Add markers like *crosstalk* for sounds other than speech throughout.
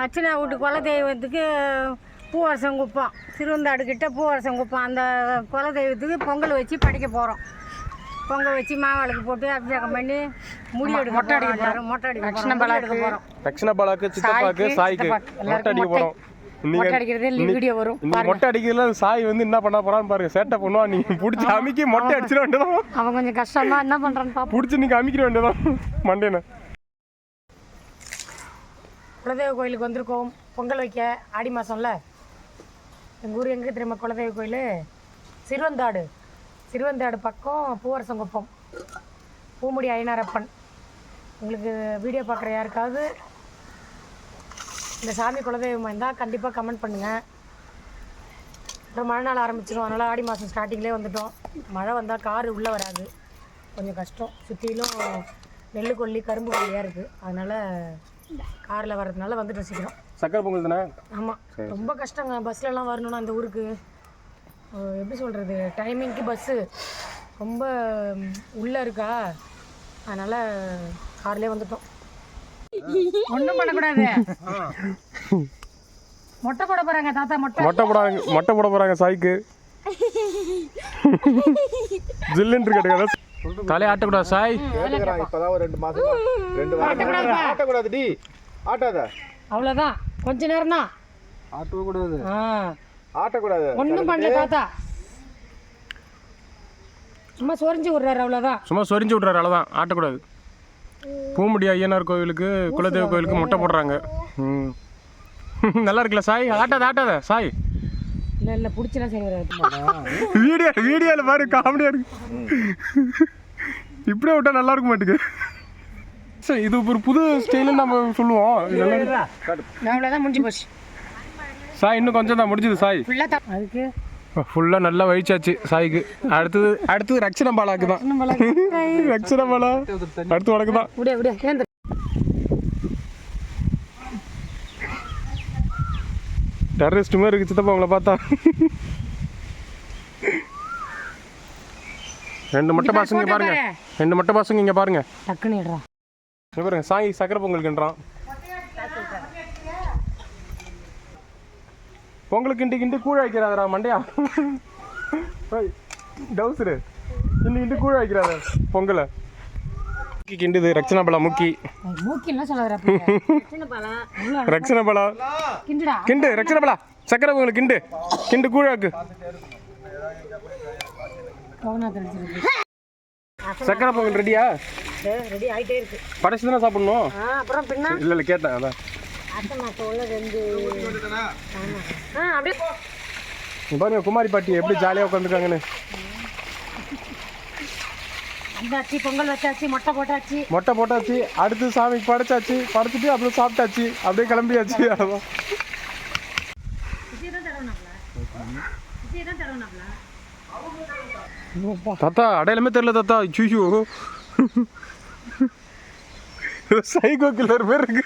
அர்ச்சனா வீட்டு குல தெய்வத்துக்கு பூவரசம் குப்பம். திருவந்தாடு கிட்ட பூவரசம் குப்பம். அந்த குல தெய்வத்துக்கு பொங்கல் வச்சு படைக்க போகிறோம் பொங்கல் வச்சு மாவிளக்கு போட்டு அபிஷேகம் பண்ணி முடி எடுக்க மொட்டை அடிக்க போகிறோம் போறோம். மொட்டை அடிக்க போகிறோம் எடுக்க பலாக்கு. போகிறோம் தட்சிண பாலாக்கு சித்தப்பாக்கு. சாய்க்கு. மொட்டை அடிக்க போறோம். மொட்டை அடிக்கிறது வீடியோ வரும். மொட்டை அடிக்கிறதுல சாய் வந்து என்ன பண்ண போறான்னு பாருங்க. சேட்டை பண்ணுவான் நீங்க புடிச்சு அமுக்கி மொட்டை அடிச்சிட வேண்டியதான் அவன் கொஞ்சம் கஷ்டமா என்ன பண்றான்னு புடிச்சு நீங்க அமிக்கிற வேண்டியதான் மண்டேன குலதெய்வ கோயிலுக்கு வந்திருக்கோம். பொங்கல் வைக்க ஆடி மாதம்ல எங்கள் ஊர் எங்கே தெரியுமா குலதெய்வ கோயில்? சிறுவந்தாடு. சிறுவந்தாடு பக்கம் பூவரசங்குப்பம். பூமுடி ஐநாரப்பன் உங்களுக்கு வீடியோ பார்க்குற யாருக்காவது இந்த சாமி குலதெய்வமாக இருந்தால் கண்டிப்பாக கமெண்ட் பண்ணுங்கள் அப்புறம் மழை நாள் ஆரம்பிச்சிடும் அதனால் ஆடி மாதம் ஸ்டார்டிங்லேயே வந்துட்டோம். மழை வந்தால் கார் உள்ளே வராது. கொஞ்சம் கஷ்டம். சுற்றிலும் நெல் கொல்லி கரும்பு கொல்லியாக இருக்குது அதனால் காரில் வர்றதுனால வந்துட்டோம் சீக்கிரம். சக்கரை பொங்கல் தானே? ஆமாம் ரொம்ப கஷ்டங்க. பஸ்லலாம் வரணும்னா அந்த ஊருக்கு. எப்படி சொல்கிறது டைமிங்க்கு பஸ்ஸு ரொம்ப உள்ளே இருக்கா? அதனால் கார்லேயே வந்துட்டோம். ஒன்றும் பண்ணக்கூடாது. மொட்டை போட போகிறாங்க தாத்தா மொட்டை. மொட்டை போடாங்க மொட்டை போட போறாங்க சாய்க்கு. *laughs* ஜில்லுன்னு கேட்டுக்காத தலையை ஆட்டக்கூடாது சாய். கேட்டுக்கிறான் இப்பதான் ஒரு ரெண்டு மாசமா ரெண்டு வாரம் ஆட்டக்கூடாது டி. ஆட்டாத. அவ்வளோதான் கொஞ்ச நேரம் தான் ஆட்டக்கூடாது. ஆ. ஆட்டக்கூடாது. ஒன்றும் பண்ணல தாத்தா. சும்மா சொரிஞ்சு விட்றாரு அவ்வளோதான் சும்மா சொரிஞ்சு விட்றாரு அவ்வளோதான் ஆட்டக்கூடாது. பூமுடி ஐயனார் கோவிலுக்கு குலதெய்வ கோவிலுக்கு மொட்டை போடுறாங்க. ம். *laughs* நல்லா இருக்குல்ல சாய்? ஆட்டாத ஆட்டாத சாய். இல்லை இல்லை செய்கிறாரு வீடியோ வீடியோவில் பாரு காமெடியாக இருக்கு. இப்படியே விட்டா நல்லா இருக்க மாட்டேங்குது சரி இது ஒரு புது ஸ்டைலுன்னு நம்ம சொல்லுவோம். அவ்வளோதான் முடிஞ்சு போச்சு. சாய் இன்னும் கொஞ்சம் தான் முடிஞ்சது சாய். அதுக்கு? ஃபுல்லாக நல்லா வழிச்சாச்சு சாய்க்கு. அடுத்தது அடுத்தது ரக்ஷண பாலாக்கு தான். ரக்ஷண பாலா அடுத்து உனக்கு தான் விடிய விடிய ஏந்திரு டெரரிஸ்ட் மாதிரி இருக்கு சித்தப்பா உங்களை பார்த்தா. ரெண்டு மொட்டை பசங்க பாருங்க. ரெண்டு மொட்டை பசங்க இங்க பாருங்க. டக்குன்னு பாருங்க சாய் சக்கரை பொங்கலுக்குன்றான். பொங்கலுக்கு கிண்டி கிண்டி கூழ வைக்கிறாதரா மண்டையா. டவுசரு. கிண்டி கிண்டி கூழ வைக்கிறாத பொங்கலை. முக்கி கிண்டுது ரக்ஷணா பலா முக்கி மூக்கின்லாம் சொல்லாதடா ரக்ஷண பலா கிண்டுடா. கிண்டு ரக்ஷண பலா சக்கரை பொங்கல் கிண்டு. கிண்டு கூழாக்கு. சக்கரை பொங்கல் ரெடியா? ரெடி ஆகிட்டே இருக்கு. படைச்சு தானே சாப்பிடணும்? அப்புறம் பின்ன? இல்லை இல்லை கேட்டேன் அதான். பாருங்க குமாரி பாட்டி எப்படி ஜாலியாக உட்காந்துருக்காங்கன்னு வந்தாச்சு பொங்கல் வச்சாச்சு மொட்டை போட்டாச்சு. மொட்டை போட்டாச்சு அடுத்து சாமிக்கு படைச்சாச்சு படைச்சிட்டு அப்புறம் சாப்பிட்டாச்சு அப்படியே கிளம்பியாச்சு. தாத்தா அடையாளமே தெரியல தாத்தா. ஐயோ சைகோ கில்லர் பேர் இருக்கு.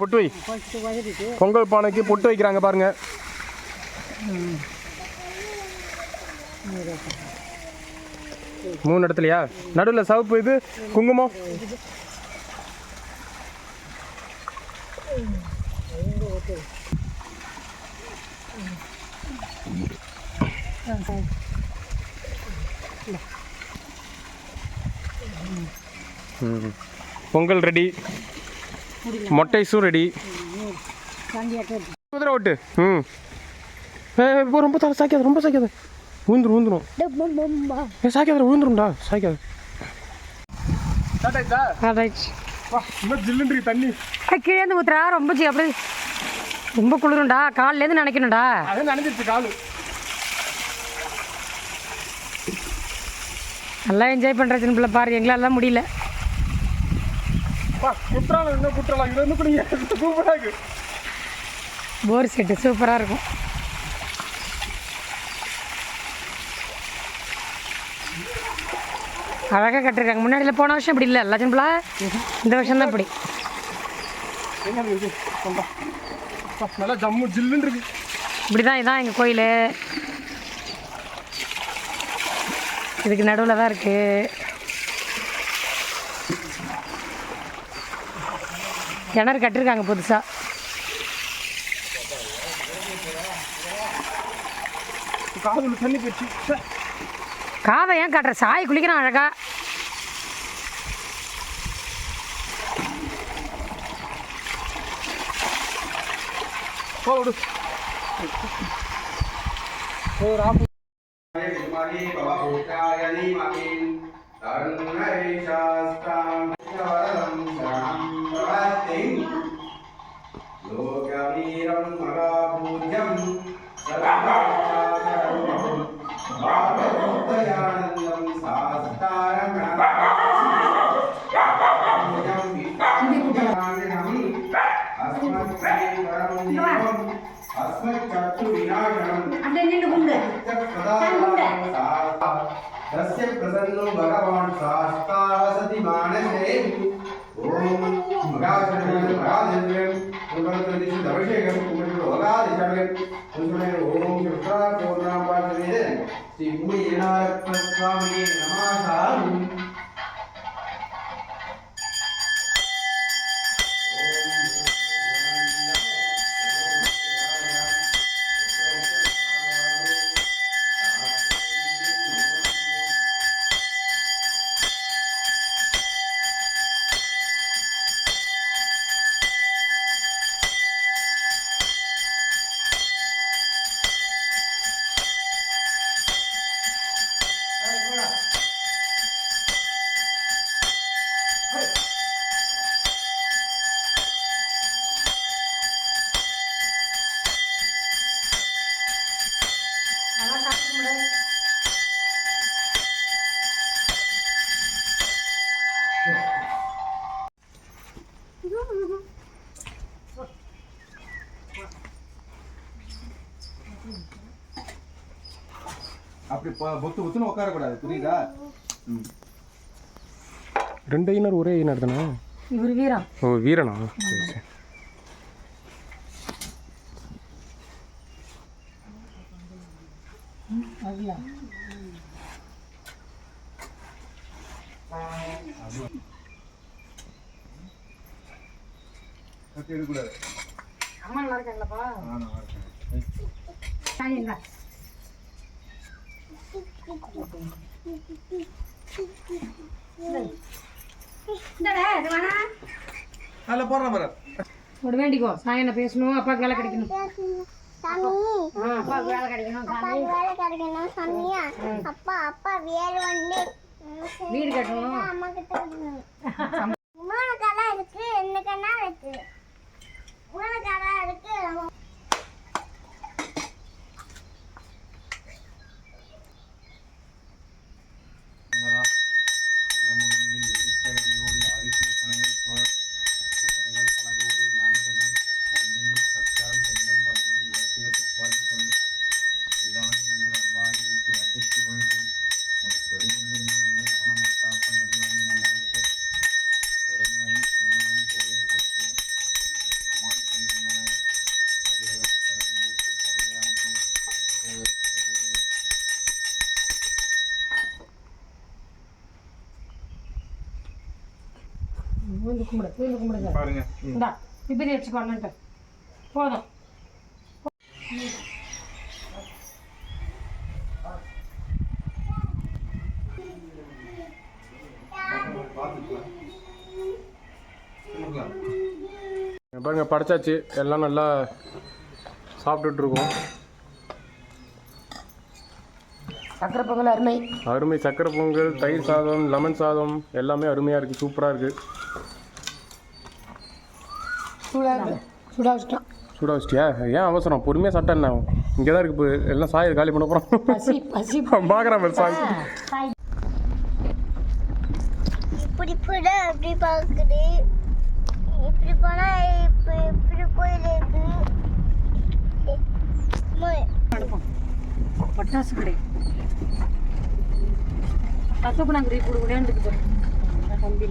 பொட்டு வை. பொங்கல் பானைக்கு பொட்டு வைக்கிறாங்க பாருங்க. மூணு இடத்துலயா? நடுவில் சிவப்பு இது குங்குமம். பொங்கல் ரெடி. மொட்டைஸும் ரெடி. குதிரை ஓட்டு. ம். ரொம்ப தலை சாய்க்காத ரொம்ப சாய்க்காத. ஊந்துரும் ஊந்துரும் ஏ சாய்க்காத. ஊந்துரும்டா சாய்க்காத ஜில்லுன்றி தண்ணி. கீழே இருந்து ஊத்துறா ரொம்ப ஜி அப்படியே. ரொம்ப குளிரும்டா கால்லேருந்து நினைக்கணும்டா. அது நனைஞ்சிருச்சு காலு. நல்லா என்ஜாய் பண்ணுற சின்ன பிள்ளை. பாரு எங்களால முடியல. பா குற்றாலம் இன்னும் குற்றாலம் இது வந்து இருக்கு போர் செட்டு சூப்பராக இருக்கும். அழகாக கட்டிருக்காங்க. முன்னாடியில் போன வருஷம் இப்படி இல்லை எல்லா சின்ன பிள்ளை இந்த வருஷம் தான் இப்படி. நல்லா ஜம்மு ஜில்லுன்னு இருக்கு. இப்படி தான் இதான் எங்கள் கோயில். இதுக்கு நடுவில் தான் இருக்குது கிணறு கட்டிருக்காங்க புதுசாக காதில் தண்ணி போச்சு ச்சே. காதை ஏன் கட்டுற சாய் குளிக்கிறான் அழகா போ விடு ஒரு ஆப்பு विद्महे भगवान शास्तार सति मानसे ओम भगावचरणं भगवान पुनर्प्रदिशु अभिषेकं पुनर्भगादिचरणं पुनर् ओम कृत्रा कोणापाठने श्री भूमिनारप्पस्वामिने नमः பொத்து பொத்துன்னு உட்காரக்கூடாது. புரியுதா? ம். ரெண்டு ஐநர் ஒரே ஐநர் தானே? இவர் வீரம் ஓ வீரனா? சரி சரி. அம்மா நல்லா இருக்காங்களப்பா? நல்லா இருக்கேன். அதில் போடுற பாரு ஒரு வேண்டிக்கோ. சாய் என்ன பேசணும்? அப்பாவுக்கு வேலை கிடைக்கணும். சாமி. வேலை கிடைக்கணும் அப்பா வேலை கிடைக்கணும் சாமியா? அப்பா அப்பா வேலை வந்து வீடு கட்டணும். விழுந்து கும்பிடு விழுந்து கும்பிடுங்க பாருங்க. இந்தா விபதி வச்சுக்கோ அண்ணன்ட்ட போதும். பாருங்க படைச்சாச்சு. எல்லாம் நல்லா சாப்பிட்டுட்டு இருக்கோம் சக்கரை பொங்கல் அருமை. அருமை. சக்கரை பொங்கல் தயிர் சாதம் லெமன் சாதம் எல்லாமே அருமையாக இருக்குது சூப்பராக இருக்குது சூடாக இருக்கு சூடாக வச்சிட்டியா ஏன் அவசரம் பொறுமையாக சாப்பிட்டா என்ன? இங்கே தான் இருக்குது இப்போ எல்லாம் சாயை காலி பண்ண போகிறோம் பசி பசி பார்க்குறேன் பாரு சாய். இப்படி போட அப்படி பார்க்குது இப்படி போனா இப்ப இப்படி கோயில் இருக்கு பட்டாசு கடை. பத்து பணம் கடை கொடுக்க முடியாது தம்பி